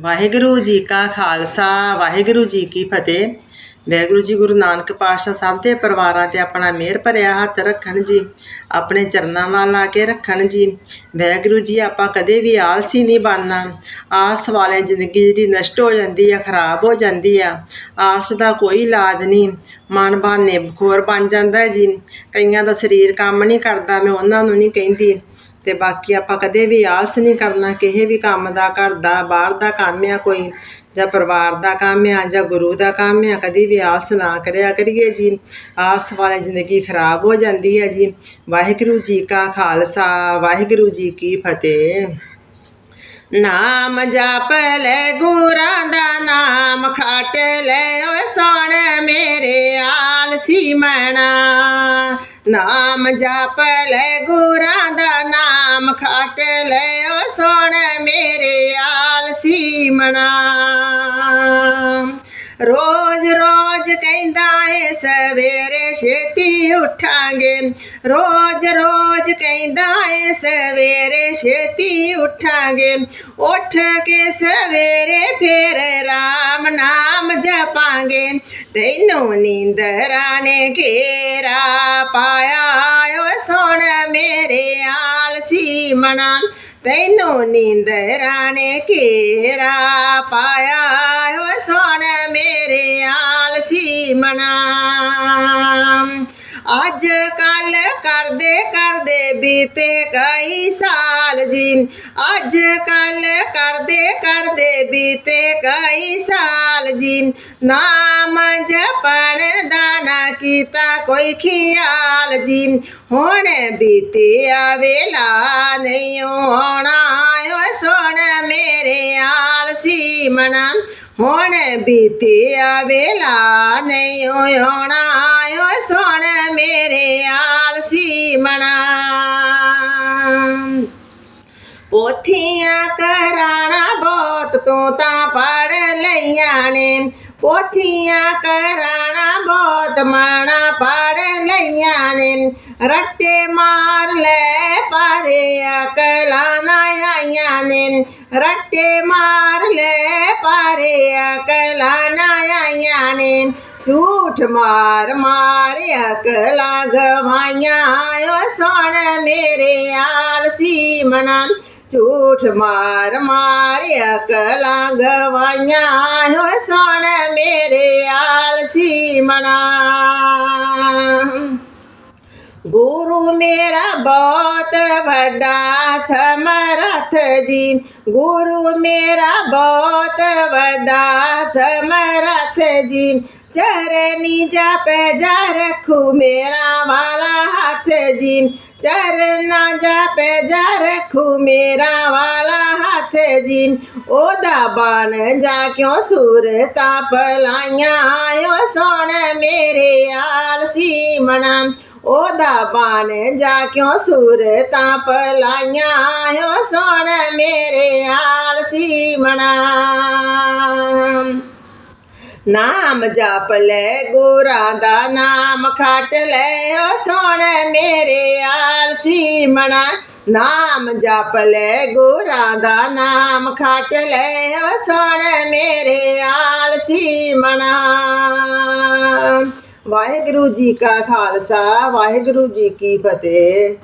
ਵਾਹਿਗੁਰੂ ਜੀ ਕਾ ਖਾਲਸਾ, ਵਾਹਿਗੁਰੂ ਜੀ ਕੀ ਫਤਿਹ। ਵਾਹਿਗੁਰੂ ਜੀ ਗੁਰੂ ਨਾਨਕ ਪਾਤਸ਼ਾਹ ਸਭ ਦੇ ਪਰਿਵਾਰਾਂ ਤੇ ਆਪਣਾ ਮਿਹਰ ਭਰਿਆ ਹੱਥ ਰੱਖਣ ਜੀ, ਆਪਣੇ ਚਰਨਾਂ ਨਾਲ ਲਾ ਕੇ ਰੱਖਣ ਜੀ। ਵਾਹਿਗੁਰੂ ਜੀ, ਆਪਾਂ ਕਦੇ ਵੀ ਆਲਸੀ ਨਹੀਂ ਬਣਨਾ। ਆਲਸ ਵਾਲੇ ਜ਼ਿੰਦਗੀ ਜਿਹੜੀ ਨਸ਼ਟ ਹੋ ਜਾਂਦੀ ਆ, ਖਰਾਬ ਹੋ ਜਾਂਦੀ ਆ। ਆਲਸ ਦਾ ਕੋਈ ਇਲਾਜ ਨਹੀਂ। ਮਨ ਬਾਨੇ ਬਖੋਰ ਬਣ ਜਾਂਦਾ ਜੀ। ਕਈਆਂ ਦਾ ਸਰੀਰ ਕੰਮ ਨਹੀਂ ਕਰਦਾ, ਮੈਂ ਉਹਨਾਂ ਨੂੰ ਨਹੀਂ ਕਹਿੰਦੀ। ਤੇ ਬਾਕੀ ਆਪਾਂ ਕਦੇ ਵੀ ਆਲਸ ਨਹੀਂ ਕਰਨਾ, ਕਿਸੇ ਵੀ ਕੰਮ ਦਾ, ਘਰ ਦਾ, ਬਾਹਰ ਦਾ ਕੰਮ ਆ ਕੋਈ, ਜਾਂ ਪਰਿਵਾਰ ਦਾ ਕੰਮ ਆ, ਜਾਂ ਗੁਰੂ ਦਾ ਕੰਮ ਆ, ਕਦੀ ਵੀ ਆਲਸ ਨਾ ਕਰਿਆ ਕਰੀਏ ਜੀ। ਆਲਸ ਵਾਲੀ ਜ਼ਿੰਦਗੀ ਖਰਾਬ ਹੋ ਜਾਂਦੀ ਹੈ ਜੀ। ਵਾਹਿਗੁਰੂ ਜੀ ਕਾ ਖਾਲਸਾ, ਵਾਹਿਗੁਰੂ ਜੀ ਕੀ ਫਤਿਹ। ਨਾਮ ਜਪ ਲੈ ਗੁਰਾਂ ਦਾ ਨਾਮ, ਖਟ ਲੈ ਓਏ ਸੋਣ ਮੇਰੇ ਆਲਸੀ ਮਣਾ ਨਾਮ ਜਪ ਲੈ ਗੁਰਾਂ ਦਾ ਨਾਮ ਖਟ ਲੈ ਓ ਸੋਣ ਮੇਰੇ ਆਲਸੀ ਮਣਾ ਰੋਜ਼ ਰੋਜ਼ ਕਹਿੰਦਾ ਏ, ਸਵੇਰੇ ਛੇਤੀ ਉੱਠਾਂਗੇ। ਰੋਜ਼ ਰੋਜ਼ ਕਹਿੰਦਾ ਏ, ਸਵੇਰੇ ਛੇਤੀ ਉੱਠਾਂਗੇ। ਉੱਠ ਕੇ ਸਵੇਰੇ ਫੇਰ ਰਾਮ ਨਾਮ ਜਪਾਂਗੇ। ਤੈਨੂੰ ਨੀਂਦਰਾਂ ਨੇ ਘੇਰਾ ਪਾਇਆ ਓ ਸੁਣ ਮੇਰੇ ਆਲਸੀ ਮਨਾ। ਤੈਨੂੰ ਨੀਂਦਰਾਂ ਨੇ ਘੇਰਾ ਪਾਇਆ ਓ ਸੁਣ ਮੇਰੇ ਆਲਸੀ ਮਨਾ। ਅੱਜ ਕੱਲ ਕਰਦੇ ਕਰਦੇ ਬੀਤੇ ਕਈ ਸਾਲ ਜੀ। ਅੱਜ ਕੱਲ ਕਰਦੇ ਕਰਦੇ ਬੀਤੇ ਕਈ ਸਾਲ ਜੀ। ਨਾਮ ਜਪਣ ਦਾ ਨਾ ਕੀਤਾ ਕੋਈ ਖਿਆਲ ਜੀ। ਹੁਣ ਬੀਤਿਆ ਵੇਲਾ ਨਹੀਂ ਆਉਣਾ ਓ ਸੁਣ ਮੇਰੇ ਆਲਸੀ ਮਨਾ। ਹੁਣ ਬੀਤਿਆ ਵੇਲਾ ਨਹੀਂ ਆਉਣਾ। ਮੇਰੇ ਆਲਸੀ ਮਨਾ ਪੋਥੀਆਂ ਕਰਾਣਾ ਬਹੁਤ ਤੂੰ ਤਾਂ ਪੜ ਲਈਆਂ ਨੇ। ਪੋਥੀਆਂ ਕਰਾਣਾ ਬਹੁਤ ਮਾਣਾ, ਪੜ ਲਈਆਂ ਨੇ। ਰੱਟੇ ਮਾਰ ਲੈ ਪਾਰੇ ਅਕਲਾਂ ਨਾ ਆਈਆਂ ਨੇ। ਰੱਟੇ ਮਾਰ ਝੂਠ ਮਾਰ ਮਾਰ ਅਕਲਾਂ ਗਵਾਈਆਂ ਓ ਸੁਣ ਮੇਰੇ ਆਲਸੀ ਮਨਾ। ਝੂਠ ਮਾਰ ਮਾਰ ਅਕਲਾਂ ਗਵਾਈਆਂ ਓ ਸੁਣ ਮੇਰੇ ਆਲਸੀ ਮਨਾ। ਗੁਰੂ ਮੇਰਾ ਬਹੁਤ ਵੱਡਾ ਸਮਰਥ ਜੀ। ਗੁਰੂ ਮੇਰਾ ਬਹੁਤ ਵੱਡਾ ਸਮਰਥ ਜੀ। ਚਰਨੀ ਜਪ ਜਾ ਰੱਖੂ ਮੇਰਾ ਵਾਲਾ ਹੱਥ ਜੀ। ਚਰਨਾ ਜਪ ਜਾ ਰੱਖੂ ਮੇਰਾ ਵਾਲਾ ਹੱਥ ਜੀ। ਉਹਦਾ ਬਣ ਜਾ ਕਿਉਂ ਸੂਰਤਾਂ ਪਲਾਈਆਂ ਆਇਓ ਸੁਣ ਮੇਰੇ ਆਲਸੀ ਮਨਾ ਉਹਦਾ ਬਣ ਜਾ ਕਿਉਂ ਸੂਰਤਾਂ ਪਲਾਈਆਂ ਆਇਓ ਸੁਣ ਮੇਰੇ ਆਲਸੀ ਮਨਾ। ਨਾਮ ਜਪ ਲੈ ਗੁਰਾਂ ਦਾ, ਨਾਮ ਖਟ ਲੈ ਓ ਸੁਣ ਮੇਰੇ ਆਲਸੀ ਮਨਾ। ਨਾਮ ਜਪ ਲੈ ਗੁਰਾਂ ਦਾ, ਨਾਮ ਖਟ ਲੈ ਓ ਸੁਣ ਮੇਰੇ ਆਲਸੀ ਮਨਾ। ਵਾਹਿਗੁਰੂ ਜੀ ਕਾ ਖਾਲਸਾ, ਵਾਹਿਗੁਰੂ ਜੀ ਕੀ ਫਤਿਹ।